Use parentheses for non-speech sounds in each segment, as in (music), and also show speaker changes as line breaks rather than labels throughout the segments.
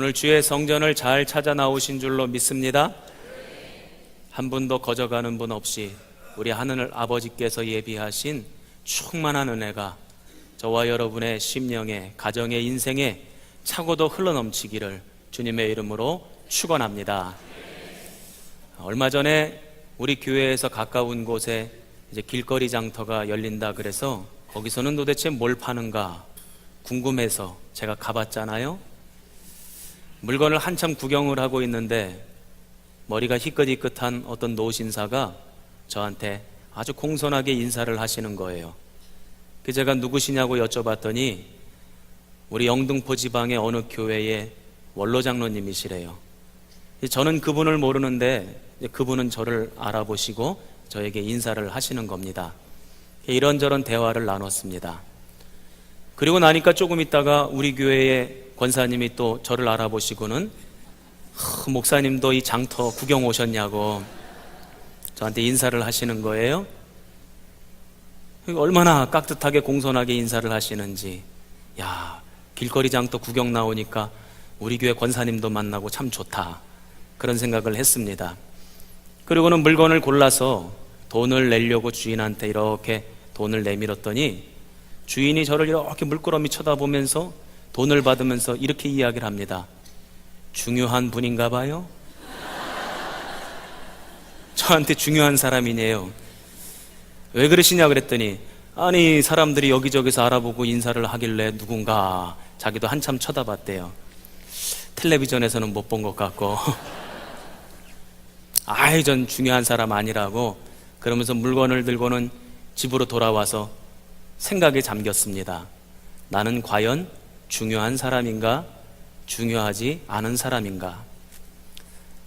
오늘 주의 성전을 잘 찾아 나오신 줄로 믿습니다. 한 분도 거저가는 분 없이 우리 하늘 아버지께서 예비하신 충만한 은혜가 저와 여러분의 심령에, 가정의 인생에 차고도 흘러넘치기를 주님의 이름으로 축원합니다. 얼마 전에 우리 교회에서 가까운 곳에 이제 길거리 장터가 열린다 그래서 거기서는 도대체 뭘 파는가 궁금해서 제가 가봤잖아요. 물건을 한참 구경을 하고 있는데 머리가 희끗희끗한 어떤 노신사가 저한테 아주 공손하게 인사를 하시는 거예요. 그 제가 누구시냐고 여쭤봤더니 우리 영등포 지방의 어느 교회의 원로 장로님이시래요. 저는 그분을 모르는데 그분은 저를 알아보시고 저에게 인사를 하시는 겁니다. 이런저런 대화를 나눴습니다. 그리고 나니까 조금 있다가 우리 교회의 권사님이 또 저를 알아보시고는 하, 목사님도 이 장터 구경 오셨냐고 저한테 인사를 하시는 거예요. 얼마나 깍듯하게 공손하게 인사를 하시는지. 야, 길거리 장터 구경 나오니까 우리 교회 권사님도 만나고 참 좋다. 그런 생각을 했습니다. 그리고는 물건을 골라서 돈을 내려고 주인한테 이렇게 돈을 내밀었더니 주인이 저를 이렇게 물끄러미 쳐다보면서 돈을 받으면서 이렇게 이야기를 합니다. 중요한 분인가 봐요? 저한테 중요한 사람이네요. 왜 그러시냐 그랬더니 아니 사람들이 여기저기서 알아보고 인사를 하길래 누군가 자기도 한참 쳐다봤대요. 텔레비전에서는 못 본 것 같고 (laughs) 아이 전 중요한 사람 아니라고 그러면서 물건을 들고는 집으로 돌아와서 생각에 잠겼습니다. 나는 과연 중요한 사람인가? 중요하지 않은 사람인가?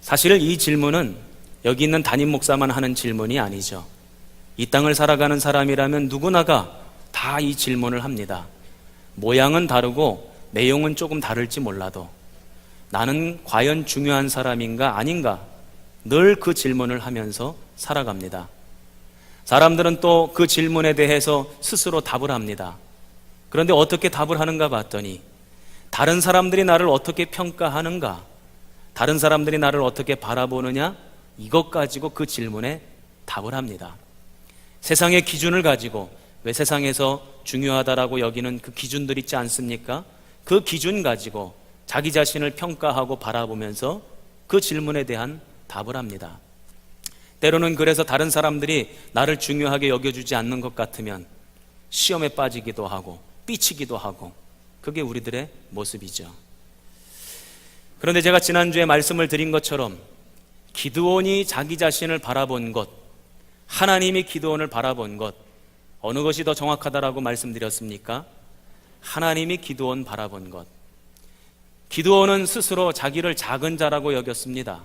사실 이 질문은 여기 있는 담임 목사만 하는 질문이 아니죠. 이 땅을 살아가는 사람이라면 누구나가 다 이 질문을 합니다. 모양은 다르고 내용은 조금 다를지 몰라도 나는 과연 중요한 사람인가 아닌가 늘 그 질문을 하면서 살아갑니다. 사람들은 또 그 질문에 대해서 스스로 답을 합니다. 그런데 어떻게 답을 하는가 봤더니 다른 사람들이 나를 어떻게 평가하는가, 다른 사람들이 나를 어떻게 바라보느냐, 이것 가지고 그 질문에 답을 합니다. 세상의 기준을 가지고 왜 세상에서 중요하다라고 여기는 그 기준들 있지 않습니까? 그 기준 가지고 자기 자신을 평가하고 바라보면서 그 질문에 대한 답을 합니다. 때로는 그래서 다른 사람들이 나를 중요하게 여겨주지 않는 것 같으면 시험에 빠지기도 하고 삐치기도 하고 그게 우리들의 모습이죠. 그런데 제가 지난주에 말씀을 드린 것처럼 기드온이 자기 자신을 바라본 것, 하나님이 기드온을 바라본 것, 어느 것이 더 정확하다라고 말씀드렸습니까? 하나님이 기드온 바라본 것. 기드온은 스스로 자기를 작은 자라고 여겼습니다.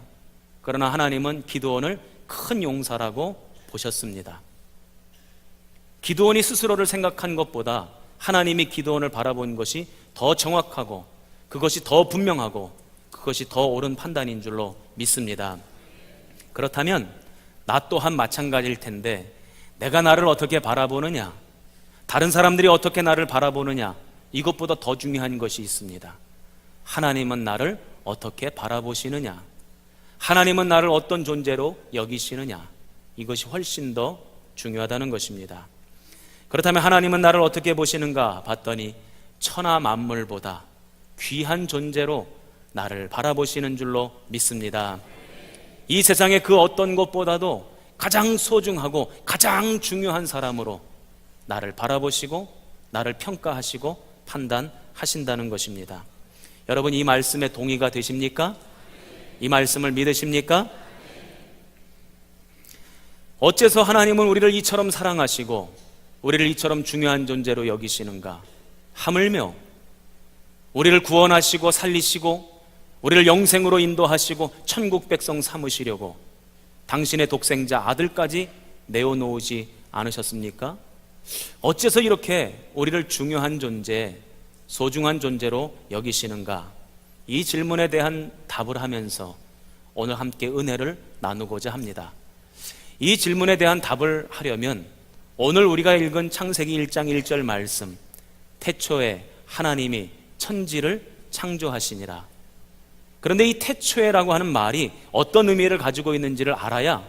그러나 하나님은 기드온을 큰 용사라고 보셨습니다. 기드온이 스스로를 생각한 것보다 하나님이 기드온을 바라본 것이 더 정확하고 그것이 더 분명하고 그것이 더 옳은 판단인 줄로 믿습니다. 그렇다면 나 또한 마찬가지일 텐데 내가 나를 어떻게 바라보느냐 다른 사람들이 어떻게 나를 바라보느냐 이것보다 더 중요한 것이 있습니다. 하나님은 나를 어떻게 바라보시느냐 하나님은 나를 어떤 존재로 여기시느냐 이것이 훨씬 더 중요하다는 것입니다. 그렇다면 하나님은 나를 어떻게 보시는가 봤더니 천하 만물보다 귀한 존재로 나를 바라보시는 줄로 믿습니다. 이 세상의 그 어떤 것보다도 가장 소중하고 가장 중요한 사람으로 나를 바라보시고 나를 평가하시고 판단하신다는 것입니다. 여러분 이 말씀에 동의가 되십니까? 이 말씀을 믿으십니까? 어째서 하나님은 우리를 이처럼 사랑하시고 우리를 이처럼 중요한 존재로 여기시는가? 하물며 우리를 구원하시고 살리시고 우리를 영생으로 인도하시고 천국 백성 삼으시려고 당신의 독생자 아들까지 내어놓으지 않으셨습니까? 어째서 이렇게 우리를 중요한 존재, 소중한 존재로 여기시는가? 이 질문에 대한 답을 하면서 오늘 함께 은혜를 나누고자 합니다. 이 질문에 대한 답을 하려면 오늘 우리가 읽은 창세기 1장 1절 말씀 태초에 하나님이 천지를 창조하시니라 그런데 이 태초에라고 하는 말이 어떤 의미를 가지고 있는지를 알아야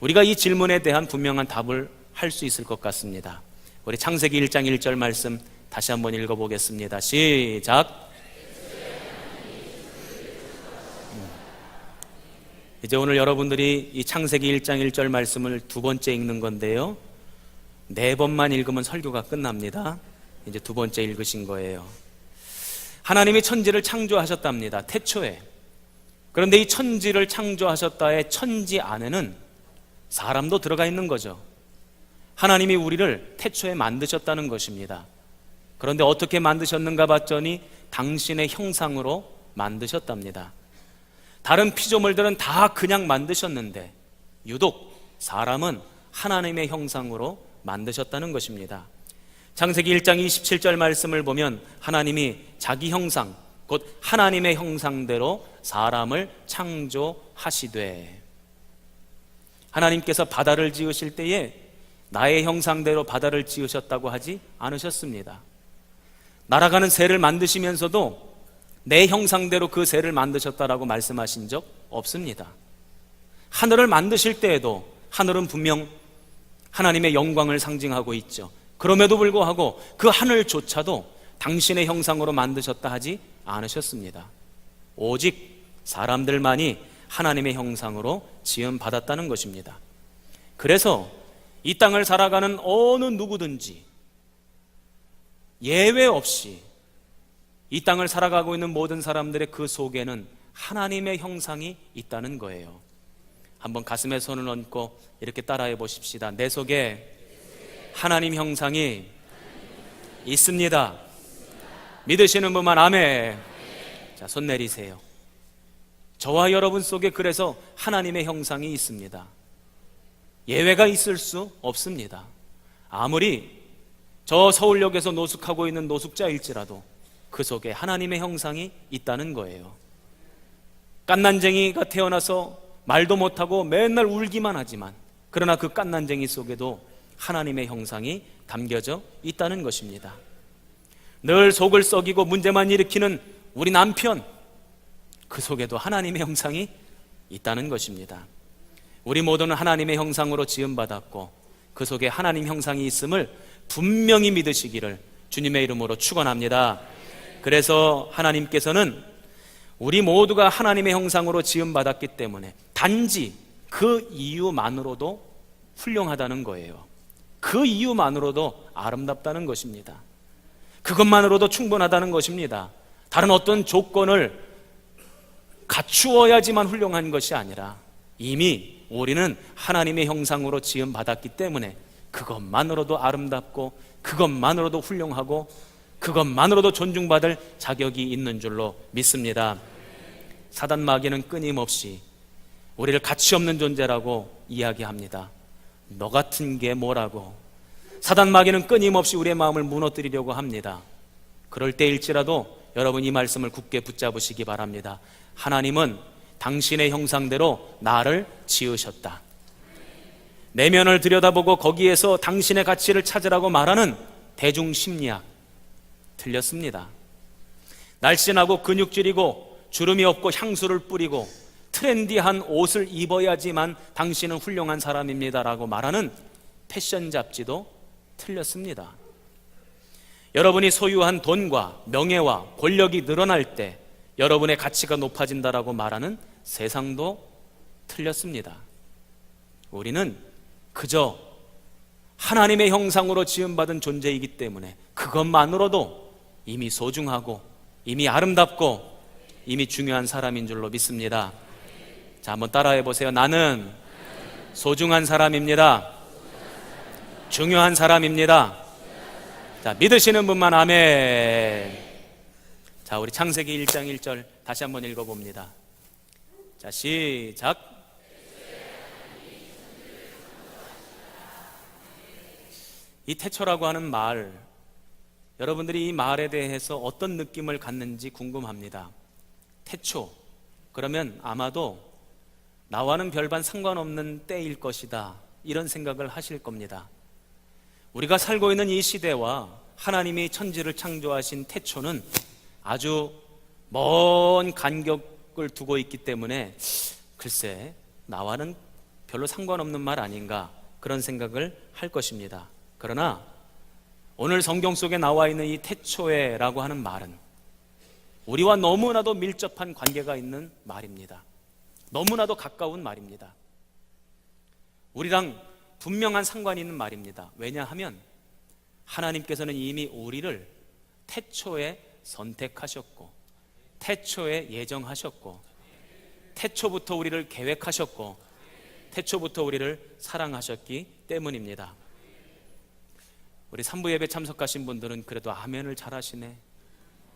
우리가 이 질문에 대한 분명한 답을 할 수 있을 것 같습니다. 우리 창세기 1장 1절 말씀 다시 한번 읽어보겠습니다. 시작. 이제 오늘 여러분들이 이 창세기 1장 1절 말씀을 두 번째 읽는 건데요. 네 번만 읽으면 설교가 끝납니다. 이제 두 번째 읽으신 거예요. 하나님이 천지를 창조하셨답니다. 태초에. 그런데 이 천지를 창조하셨다의 천지 안에는 사람도 들어가 있는 거죠. 하나님이 우리를 태초에 만드셨다는 것입니다. 그런데 어떻게 만드셨는가 봤더니 당신의 형상으로 만드셨답니다. 다른 피조물들은 다 그냥 만드셨는데 유독 사람은 하나님의 형상으로 만드셨다는 것입니다. 창세기 1장 27절 말씀을 보면 하나님이 자기 형상, 곧 하나님의 형상대로 사람을 창조하시되 하나님께서 바다를 지으실 때에 나의 형상대로 바다를 지으셨다고 하지 않으셨습니다. 날아가는 새를 만드시면서도 내 형상대로 그 새를 만드셨다라고 말씀하신 적 없습니다. 하늘을 만드실 때에도 하늘은 분명 하나님의 영광을 상징하고 있죠. 그럼에도 불구하고 그 하늘조차도 당신의 형상으로 만드셨다 하지 않으셨습니다. 오직 사람들만이 하나님의 형상으로 지음 받았다는 것입니다. 그래서 이 땅을 살아가는 어느 누구든지 예외 없이 이 땅을 살아가고 있는 모든 사람들의 그 속에는 하나님의 형상이 있다는 거예요. 한번 가슴에 손을 얹고 이렇게 따라해 보십시다. 내 속에 하나님 형상이 있습니다. 믿으시는 분만 아멘. 자, 손 내리세요. 저와 여러분 속에 그래서 하나님의 형상이 있습니다. 예외가 있을 수 없습니다. 아무리 저 서울역에서 노숙하고 있는 노숙자일지라도 그 속에 하나님의 형상이 있다는 거예요. 깐난쟁이가 태어나서 말도 못하고 맨날 울기만 하지만 그러나 그 깐난쟁이 속에도 하나님의 형상이 담겨져 있다는 것입니다. 늘 속을 썩이고 문제만 일으키는 우리 남편 그 속에도 하나님의 형상이 있다는 것입니다. 우리 모두는 하나님의 형상으로 지음받았고 그 속에 하나님 형상이 있음을 분명히 믿으시기를 주님의 이름으로 축원합니다. 그래서 하나님께서는 우리 모두가 하나님의 형상으로 지음받았기 때문에 단지 그 이유만으로도 훌륭하다는 거예요. 그 이유만으로도 아름답다는 것입니다. 그것만으로도 충분하다는 것입니다. 다른 어떤 조건을 갖추어야지만 훌륭한 것이 아니라 이미 우리는 하나님의 형상으로 지음 받았기 때문에 그것만으로도 아름답고 그것만으로도 훌륭하고 그것만으로도 존중받을 자격이 있는 줄로 믿습니다. 사단 마귀는 끊임없이 우리를 가치 없는 존재라고 이야기합니다. 너 같은 게 뭐라고? 사단 마귀는 끊임없이 우리의 마음을 무너뜨리려고 합니다. 그럴 때일지라도 여러분 이 말씀을 굳게 붙잡으시기 바랍니다. 하나님은 당신의 형상대로 나를 지으셨다. 내면을 들여다보고 거기에서 당신의 가치를 찾으라고 말하는 대중 심리학 틀렸습니다. 날씬하고 근육질이고 주름이 없고 향수를 뿌리고 트렌디한 옷을 입어야지만 당신은 훌륭한 사람입니다라고 말하는 패션 잡지도 틀렸습니다. 여러분이 소유한 돈과 명예와 권력이 늘어날 때 여러분의 가치가 높아진다라고 말하는 세상도 틀렸습니다. 우리는 그저 하나님의 형상으로 지음받은 존재이기 때문에 그것만으로도 이미 소중하고 이미 아름답고 이미 중요한 사람인 줄로 믿습니다. 자, 한번 따라해 보세요. 나는 소중한 사람입니다. 중요한 사람입니다. 자, 믿으시는 분만 아멘. 자, 우리 창세기 1장 1절 다시 한번 읽어 봅니다. 자, 시작. 이 태초라고 하는 말, 여러분들이 이 말에 대해서 어떤 느낌을 갖는지 궁금합니다. 태초. 그러면 아마도 나와는 별반 상관없는 때일 것이다. 이런 생각을 하실 겁니다. 우리가 살고 있는 이 시대와 하나님이 천지를 창조하신 태초는 아주 먼 간격을 두고 있기 때문에 글쎄 나와는 별로 상관없는 말 아닌가 그런 생각을 할 것입니다. 그러나 오늘 성경 속에 나와 있는 이 태초에라고 하는 말은 우리와 너무나도 밀접한 관계가 있는 말입니다. 너무나도 가까운 말입니다. 우리랑 분명한 상관이 있는 말입니다. 왜냐하면 하나님께서는 이미 우리를 태초에 선택하셨고, 태초에 예정하셨고, 태초부터 우리를 계획하셨고, 태초부터 우리를 사랑하셨기 때문입니다. 우리 삼부 예배 참석하신 분들은 그래도 아멘을 잘 하시네.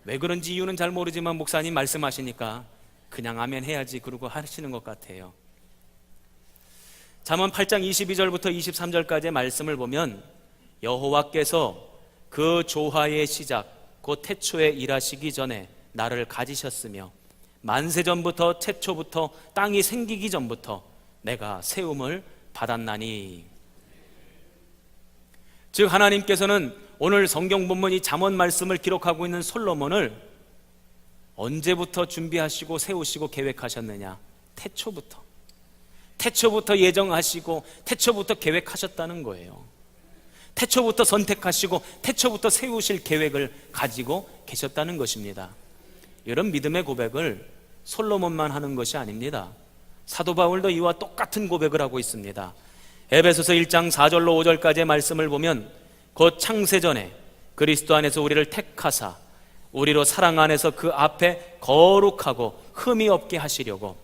왜 그런지 이유는 잘 모르지만 목사님 말씀하시니까 그냥 아멘 해야지 그러고 하시는 것 같아요. 잠언 8장 22절부터 23절까지의 말씀을 보면 여호와께서 그 조화의 시작 곧 태초에 일하시기 전에 나를 가지셨으며 만세 전부터 태초부터 땅이 생기기 전부터 내가 세움을 받았나니 즉 하나님께서는 오늘 성경 본문 이 잠언 말씀을 기록하고 있는 솔로몬을 언제부터 준비하시고 세우시고 계획하셨느냐? 태초부터. 태초부터 예정하시고 태초부터 계획하셨다는 거예요. 태초부터 선택하시고 태초부터 세우실 계획을 가지고 계셨다는 것입니다. 이런 믿음의 고백을 솔로몬만 하는 것이 아닙니다. 사도 바울도 이와 똑같은 고백을 하고 있습니다. 에베소서 1장 4절로 5절까지의 말씀을 보면 곧 창세 전에 그리스도 안에서 우리를 택하사 우리로 사랑 안에서 그 앞에 거룩하고 흠이 없게 하시려고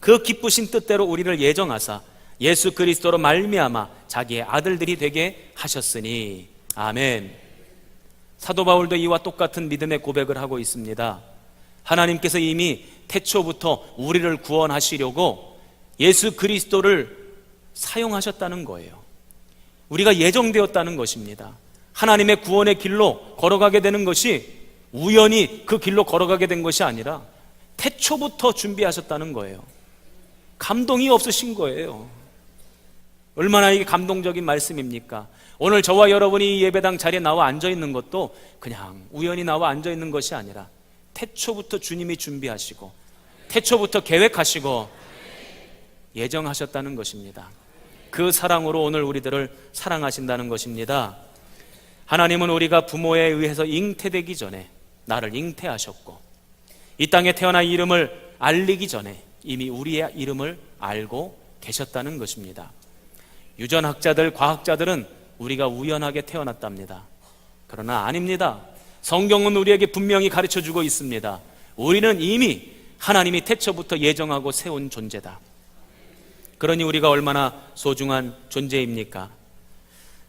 그 기쁘신 뜻대로 우리를 예정하사 예수 그리스도로 말미암아 자기의 아들들이 되게 하셨으니 아멘. 사도 바울도 이와 똑같은 믿음의 고백을 하고 있습니다. 하나님께서 이미 태초부터 우리를 구원하시려고 예수 그리스도를 사용하셨다는 거예요. 우리가 예정되었다는 것입니다. 하나님의 구원의 길로 걸어가게 되는 것이 우연히 그 길로 걸어가게 된 것이 아니라 태초부터 준비하셨다는 거예요. 감동이 없으신 거예요. 얼마나 이게 감동적인 말씀입니까? 오늘 저와 여러분이 이 예배당 자리에 나와 앉아 있는 것도 그냥 우연히 나와 앉아 있는 것이 아니라 태초부터 주님이 준비하시고 태초부터 계획하시고 예정하셨다는 것입니다. 그 사랑으로 오늘 우리들을 사랑하신다는 것입니다. 하나님은 우리가 부모에 의해서 잉태되기 전에 나를 잉태하셨고 이 땅에 태어나 이름을 알리기 전에 이미 우리의 이름을 알고 계셨다는 것입니다. 유전학자들, 과학자들은 우리가 우연하게 태어났답니다. 그러나 아닙니다. 성경은 우리에게 분명히 가르쳐 주고 있습니다. 우리는 이미 하나님이 태초부터 예정하고 세운 존재다. 그러니 우리가 얼마나 소중한 존재입니까?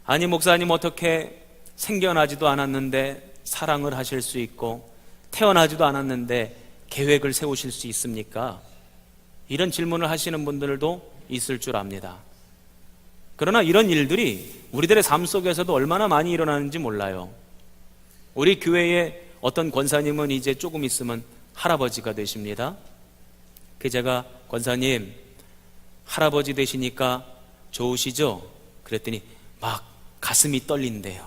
아니, 목사님 어떻게 생겨나지도 않았는데 사랑을 하실 수 있고 태어나지도 않았는데 계획을 세우실 수 있습니까? 이런 질문을 하시는 분들도 있을 줄 압니다. 그러나 이런 일들이 우리들의 삶 속에서도 얼마나 많이 일어나는지 몰라요. 우리 교회에 어떤 권사님은 이제 조금 있으면 할아버지가 되십니다. 그 제가 권사님 할아버지 되시니까 좋으시죠? 그랬더니 막 가슴이 떨린대요.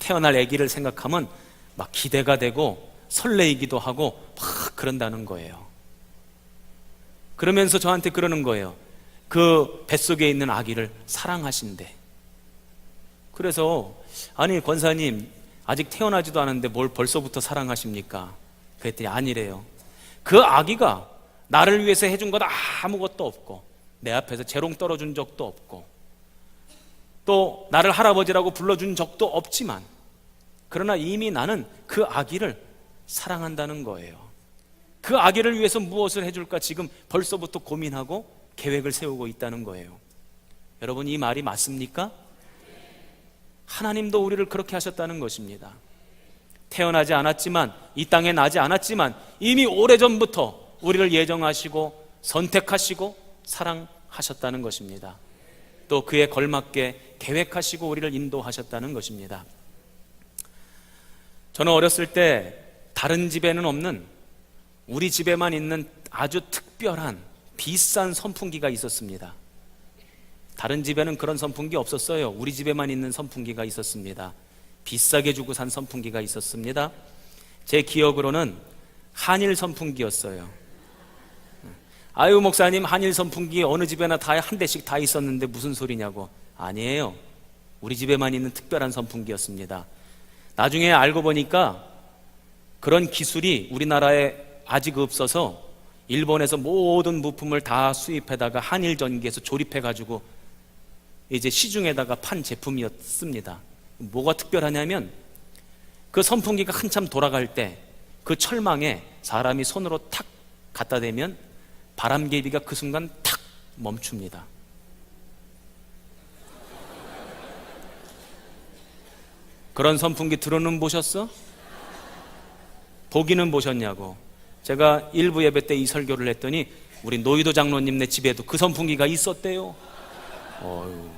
태어날 아기를 생각하면 막 기대가 되고 설레이기도 하고 막 그런다는 거예요. 그러면서 저한테 그러는 거예요. 그 뱃속에 있는 아기를 사랑하신대. 그래서 아니 권사님 아직 태어나지도 않았는데 뭘 벌써부터 사랑하십니까? 그랬더니 아니래요. 그 아기가 나를 위해서 해준 것 아무것도 없고 내 앞에서 재롱 떨어준 적도 없고 또 나를 할아버지라고 불러준 적도 없지만 그러나 이미 나는 그 아기를 사랑한다는 거예요. 그 아기를 위해서 무엇을 해줄까 지금 벌써부터 고민하고 계획을 세우고 있다는 거예요. 여러분 이 말이 맞습니까? 하나님도 우리를 그렇게 하셨다는 것입니다. 태어나지 않았지만 이 땅에 나지 않았지만 이미 오래전부터 우리를 예정하시고 선택하시고 사랑하셨다는 것입니다. 또 그에 걸맞게 계획하시고 우리를 인도하셨다는 것입니다. 저는 어렸을 때 다른 집에는 없는 우리 집에만 있는 아주 특별한 비싼 선풍기가 있었습니다. 다른 집에는 그런 선풍기 없었어요. 우리 집에만 있는 선풍기가 있었습니다. 비싸게 주고 산 선풍기가 있었습니다. 제 기억으로는 한일 선풍기였어요. 아유 목사님 한일 선풍기 어느 집에나 다 한 대씩 다 있었는데 무슨 소리냐고 아니에요. 우리 집에만 있는 특별한 선풍기였습니다. 나중에 알고 보니까 그런 기술이 우리나라에 아직 없어서 일본에서 모든 부품을 다 수입해다가 한일 전기에서 조립해 가지고 이제 시중에다가 판 제품이었습니다. 뭐가 특별하냐면 그 선풍기가 한참 돌아갈 때 그 철망에 사람이 손으로 탁 갖다 대면 바람개비가 그 순간 탁 멈춥니다. 그런 선풍기 들어는 보셨어? 보기는 보셨냐고. 제가 일부 예배 때 이 설교를 했더니 우리 노희도 장로님네 집에도 그 선풍기가 있었대요. 어휴,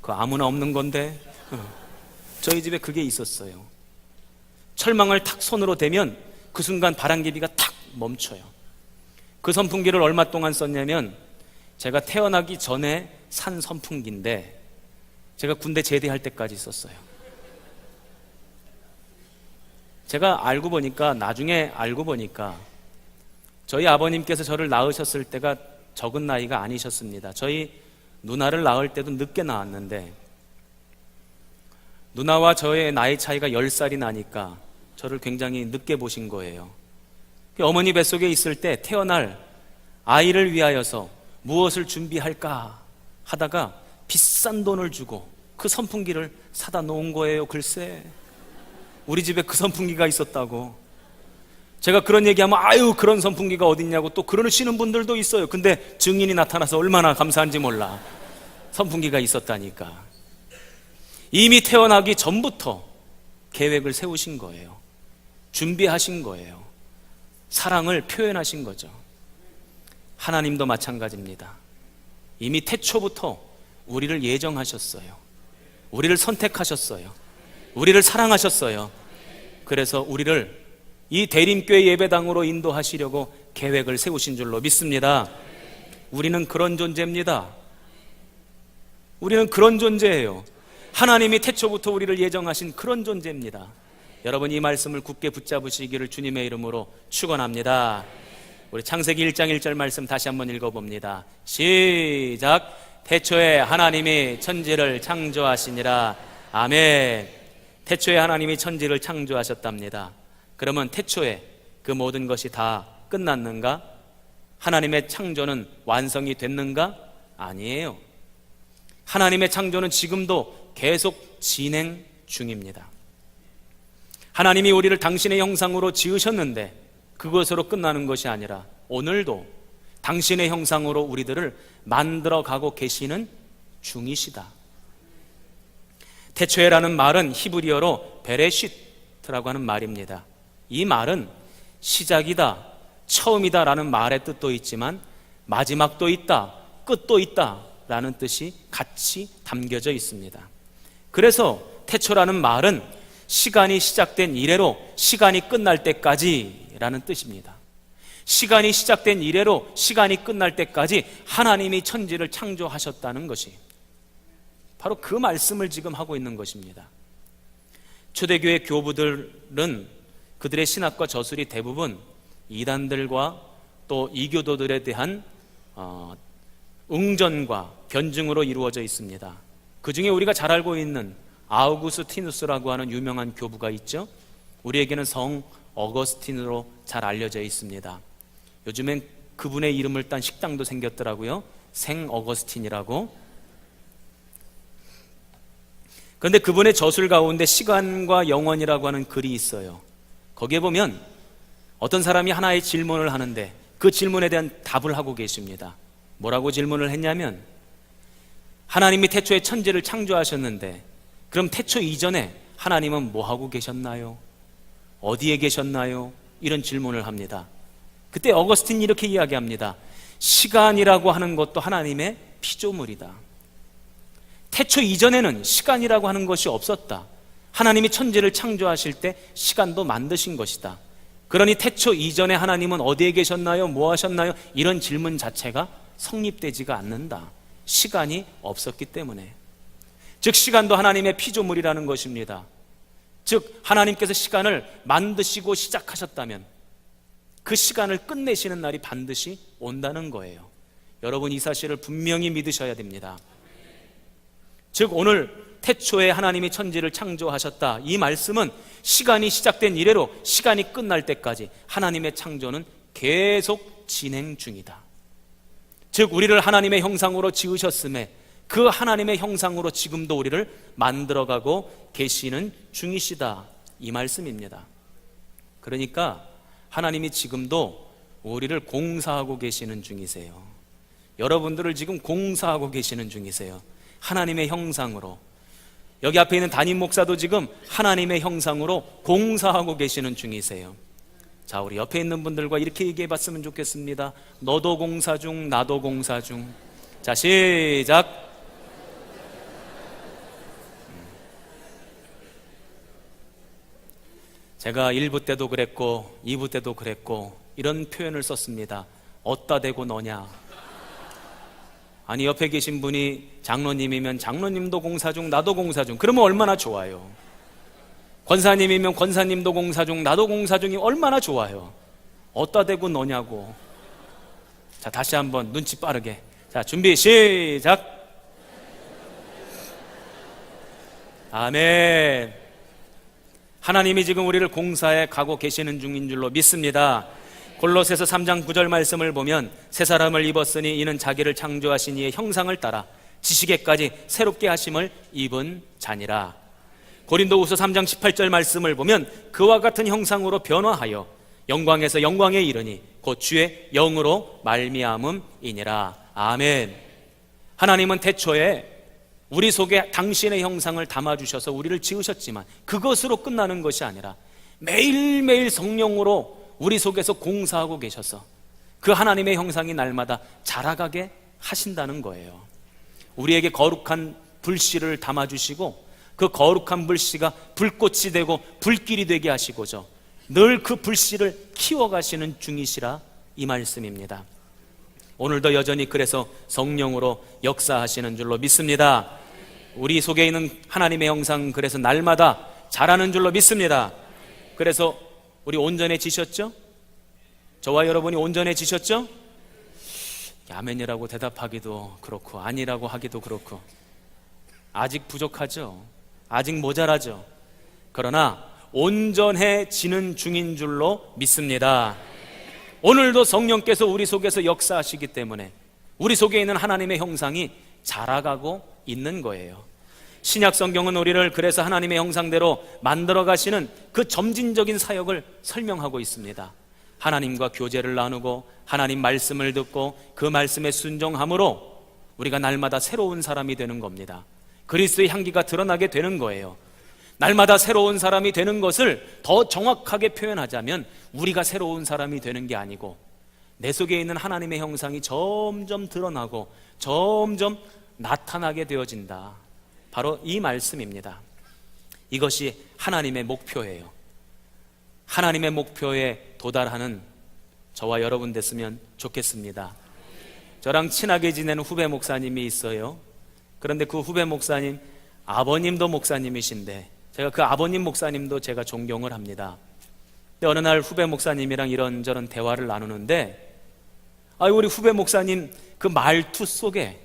그 아무나 없는 건데. 어. (laughs) 저희 집에 그게 있었어요. 철망을 탁 손으로 대면 그 순간 바람개비가 탁 멈춰요. 그 선풍기를 얼마 동안 썼냐면 제가 태어나기 전에 산 선풍기인데 제가 군대 제대할 때까지 썼어요. 제가 알고 보니까 나중에 알고 보니까 저희 아버님께서 저를 낳으셨을 때가 적은 나이가 아니셨습니다. 저희 누나를 낳을 때도 늦게 낳았는데 누나와 저의 나이 차이가 10살이 나니까 저를 굉장히 늦게 보신 거예요. 어머니 뱃속에 있을 때 태어날 아이를 위하여서 무엇을 준비할까 하다가 비싼 돈을 주고 그 선풍기를 사다 놓은 거예요, 글쎄. 우리 집에 그 선풍기가 있었다고. 제가 그런 얘기하면 아유 그런 선풍기가 어딨냐고 또 그러시는 분들도 있어요. 근데 증인이 나타나서 얼마나 감사한지 몰라. 선풍기가 있었다니까. 이미 태어나기 전부터 계획을 세우신 거예요. 준비하신 거예요. 사랑을 표현하신 거죠. 하나님도 마찬가지입니다. 이미 태초부터 우리를 예정하셨어요. 우리를 선택하셨어요. 우리를 사랑하셨어요. 그래서 우리를 이 대림교회 예배당으로 인도하시려고 계획을 세우신 줄로 믿습니다. 우리는 그런 존재입니다. 우리는 그런 존재예요. 하나님이 태초부터 우리를 예정하신 그런 존재입니다. 여러분 이 말씀을 굳게 붙잡으시기를 주님의 이름으로 축원합니다. 우리 창세기 1장 1절 말씀 다시 한번 읽어봅니다. 시작. 태초에 하나님이 천지를 창조하시니라. 아멘. 태초에 하나님이 천지를 창조하셨답니다. 그러면 태초에 그 모든 것이 다 끝났는가? 하나님의 창조는 완성이 됐는가? 아니에요. 하나님의 창조는 지금도 계속 진행 중입니다. 하나님이 우리를 당신의 형상으로 지으셨는데 그것으로 끝나는 것이 아니라 오늘도 당신의 형상으로 우리들을 만들어 가고 계시는 중이시다. 태초에라는 말은 히브리어로 베레시트라고 하는 말입니다. 이 말은 시작이다, 처음이다라는 말의 뜻도 있지만 마지막도 있다, 끝도 있다 라는 뜻이 같이 담겨져 있습니다. 그래서 태초라는 말은 시간이 시작된 이래로 시간이 끝날 때까지라는 뜻입니다. 시간이 시작된 이래로 시간이 끝날 때까지 하나님이 천지를 창조하셨다는 것이 바로 그 말씀을 지금 하고 있는 것입니다. 초대교회 교부들은 그들의 신학과 저술이 대부분 이단들과 또 이교도들에 대한 어, 응전과 변증으로 이루어져 있습니다. 그 중에 우리가 잘 알고 있는 아우구스티누스라고 하는 유명한 교부가 있죠. 우리에게는 성 어거스틴으로 잘 알려져 있습니다. 요즘엔 그분의 이름을 딴 식당도 생겼더라고요. 생 어거스틴이라고. 그런데 그분의 저술 가운데 시간과 영원이라고 하는 글이 있어요. 거기에 보면 어떤 사람이 하나의 질문을 하는데 그 질문에 대한 답을 하고 계십니다. 뭐라고 질문을 했냐면 하나님이 태초에 천지를 창조하셨는데 그럼 태초 이전에 하나님은 뭐 하고 계셨나요? 어디에 계셨나요? 이런 질문을 합니다. 그때 어거스틴이 이렇게 이야기합니다. 시간이라고 하는 것도 하나님의 피조물이다. 태초 이전에는 시간이라고 하는 것이 없었다. 하나님이 천지를 창조하실 때 시간도 만드신 것이다. 그러니 태초 이전에 하나님은 어디에 계셨나요? 뭐 하셨나요? 이런 질문 자체가 성립되지가 않는다. 시간이 없었기 때문에. 즉, 시간도 하나님의 피조물이라는 것입니다. 즉, 하나님께서 시간을 만드시고 시작하셨다면 그 시간을 끝내시는 날이 반드시 온다는 거예요. 여러분 이 사실을 분명히 믿으셔야 됩니다. 즉 오늘 태초에 하나님이 천지를 창조하셨다. 이 말씀은 시간이 시작된 이래로 시간이 끝날 때까지 하나님의 창조는 계속 진행 중이다. 즉 우리를 하나님의 형상으로 지으셨음에 그 하나님의 형상으로 지금도 우리를 만들어가고 계시는 중이시다. 이 말씀입니다. 그러니까 하나님이 지금도 우리를 공사하고 계시는 중이세요. 여러분들을 지금 공사하고 계시는 중이세요. 하나님의 형상으로. 여기 앞에 있는 담임 목사도 지금 하나님의 형상으로 공사하고 계시는 중이세요. 자, 우리 옆에 있는 분들과 이렇게 얘기해 봤으면 좋겠습니다. 너도 공사 중, 나도 공사 중. 자, 시작. 제가 1부 때도 그랬고 2부 때도 그랬고 이런 표현을 썼습니다. 어따 대고 너냐? 아니 옆에 계신 분이 장로님이면 장로님도 공사 중 나도 공사 중 그러면 얼마나 좋아요. 권사님이면 권사님도 공사 중 나도 공사 중이 얼마나 좋아요. 어따 대고 너냐고. 자 다시 한번 눈치 빠르게. 자 준비 시작. 아멘. 하나님이 지금 우리를 공사에 가고 계시는 중인 줄로 믿습니다. 골로새서 3장 9절 말씀을 보면 새 사람을 입었으니 이는 자기를 창조하신 이의 형상을 따라 지식에까지 새롭게 하심을 입은 자니라. 고린도후서 3장 18절 말씀을 보면 그와 같은 형상으로 변화하여 영광에서 영광에 이르니 곧 주의 영으로 말미암음이니라. 아멘. 하나님은 태초에 우리 속에 당신의 형상을 담아 주셔서 우리를 지으셨지만 그것으로 끝나는 것이 아니라 매일매일 성령으로 우리 속에서 공사하고 계셔서 그 하나님의 형상이 날마다 자라가게 하신다는 거예요. 우리에게 거룩한 불씨를 담아 주시고 그 거룩한 불씨가 불꽃이 되고 불길이 되게 하시고죠. 늘 그 불씨를 키워가시는 중이시라 이 말씀입니다. 오늘도 여전히 그래서 성령으로 역사하시는 줄로 믿습니다. 우리 속에 있는 하나님의 형상 그래서 날마다 자라는 줄로 믿습니다. 그래서 우리 온전해지셨죠? 저와 여러분이 온전해지셨죠? 아멘이라고 대답하기도 그렇고 아니라고 하기도 그렇고 아직 부족하죠. 아직 모자라죠. 그러나 온전해지는 중인 줄로 믿습니다. 오늘도 성령께서 우리 속에서 역사하시기 때문에 우리 속에 있는 하나님의 형상이 자라가고 있는 거예요. 신약 성경은 우리를 그래서 하나님의 형상대로 만들어 가시는 그 점진적인 사역을 설명하고 있습니다. 하나님과 교제를 나누고 하나님 말씀을 듣고 그 말씀에 순종함으로 우리가 날마다 새로운 사람이 되는 겁니다. 그리스도의 향기가 드러나게 되는 거예요. 날마다 새로운 사람이 되는 것을 더 정확하게 표현하자면 우리가 새로운 사람이 되는 게 아니고 내 속에 있는 하나님의 형상이 점점 드러나고 점점 나타나게 되어진다. 바로 이 말씀입니다. 이것이 하나님의 목표예요. 하나님의 목표에 도달하는 저와 여러분 됐으면 좋겠습니다. 저랑 친하게 지내는 후배 목사님이 있어요. 그런데 그 후배 목사님 아버님도 목사님이신데 제가 그 아버님 목사님도 제가 존경을 합니다. 근데 어느 날 후배 목사님이랑 이런저런 대화를 나누는데 아 우리 후배 목사님 그 말투 속에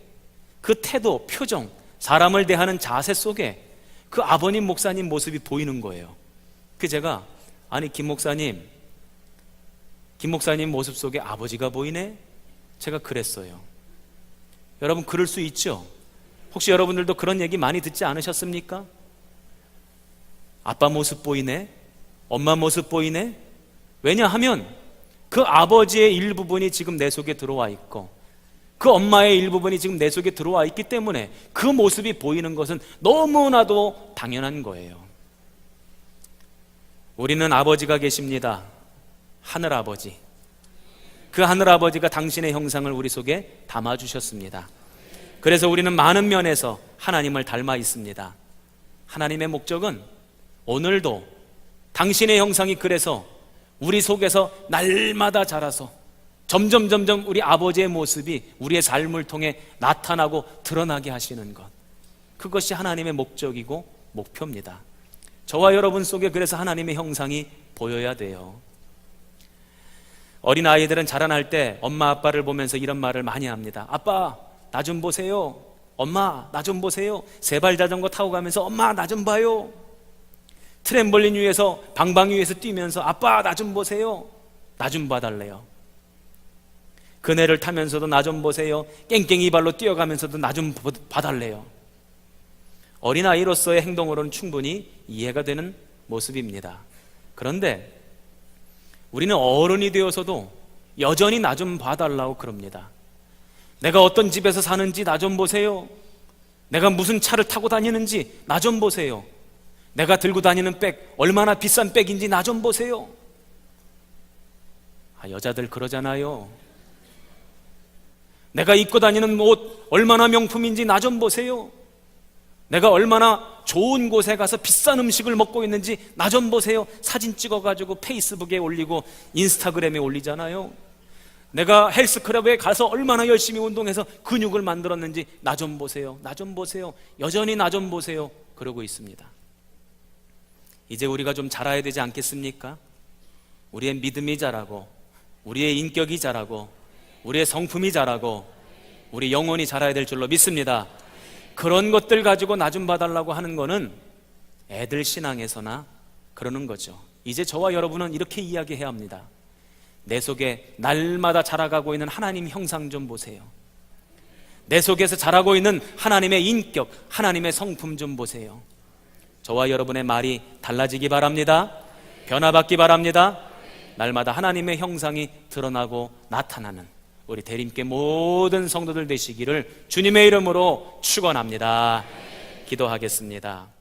그 태도, 표정, 사람을 대하는 자세 속에 그 아버님 목사님 모습이 보이는 거예요. 그 제가 아니 김 목사님 김 목사님 모습 속에 아버지가 보이네? 제가 그랬어요. 여러분 그럴 수 있죠? 혹시 여러분들도 그런 얘기 많이 듣지 않으셨습니까? 아빠 모습 보이네? 엄마 모습 보이네? 왜냐하면 그 아버지의 일부분이 지금 내 속에 들어와 있고 그 엄마의 일부분이 지금 내 속에 들어와 있기 때문에 그 모습이 보이는 것은 너무나도 당연한 거예요. 우리는 아버지가 계십니다. 하늘 아버지. 그 하늘 아버지가 당신의 형상을 우리 속에 담아 주셨습니다. 그래서 우리는 많은 면에서 하나님을 닮아 있습니다. 하나님의 목적은 오늘도 당신의 형상이 그래서 우리 속에서 날마다 자라서 점점 점점 우리 아버지의 모습이 우리의 삶을 통해 나타나고 드러나게 하시는 것. 그것이 하나님의 목적이고 목표입니다. 저와 여러분 속에 그래서 하나님의 형상이 보여야 돼요. 어린 아이들은 자라날 때 엄마 아빠를 보면서 이런 말을 많이 합니다. 아빠, 나 좀 보세요. 엄마, 나 좀 보세요. 세발 자전거 타고 가면서 엄마, 나 좀 봐요. 트램볼린 위에서 방방 위에서 뛰면서 아빠, 나 좀 보세요. 나 좀 봐달래요. 그네를 타면서도 나 좀 보세요. 깽깽이 발로 뛰어가면서도 나 좀 봐달래요. 어린아이로서의 행동으로는 충분히 이해가 되는 모습입니다. 그런데 우리는 어른이 되어서도 여전히 나 좀 봐달라고 그럽니다. 내가 어떤 집에서 사는지 나 좀 보세요. 내가 무슨 차를 타고 다니는지 나 좀 보세요. 내가 들고 다니는 백 얼마나 비싼 백인지 나 좀 보세요. 아, 여자들 그러잖아요. 내가 입고 다니는 옷 얼마나 명품인지 나 좀 보세요. 내가 얼마나 좋은 곳에 가서 비싼 음식을 먹고 있는지 나 좀 보세요. 사진 찍어가지고 페이스북에 올리고 인스타그램에 올리잖아요. 내가 헬스클럽에 가서 얼마나 열심히 운동해서 근육을 만들었는지 나 좀 보세요. 나 좀 보세요. 여전히 나 좀 보세요. 그러고 있습니다. 이제 우리가 좀 자라야 되지 않겠습니까? 우리의 믿음이 자라고, 우리의 인격이 자라고, 우리의 성품이 자라고, 우리 영혼이 자라야 될 줄로 믿습니다. 그런 것들 가지고 나 좀 봐달라고 하는 거는 애들 신앙에서나 그러는 거죠. 이제 저와 여러분은 이렇게 이야기해야 합니다. 내 속에 날마다 자라가고 있는 하나님 형상 좀 보세요. 내 속에서 자라고 있는 하나님의 인격, 하나님의 성품 좀 보세요. 저와 여러분의 말이 달라지기 바랍니다. 변화받기 바랍니다. 날마다 하나님의 형상이 드러나고 나타나는 우리 대림께 모든 성도들 되시기를 주님의 이름으로 축원합니다. 기도하겠습니다.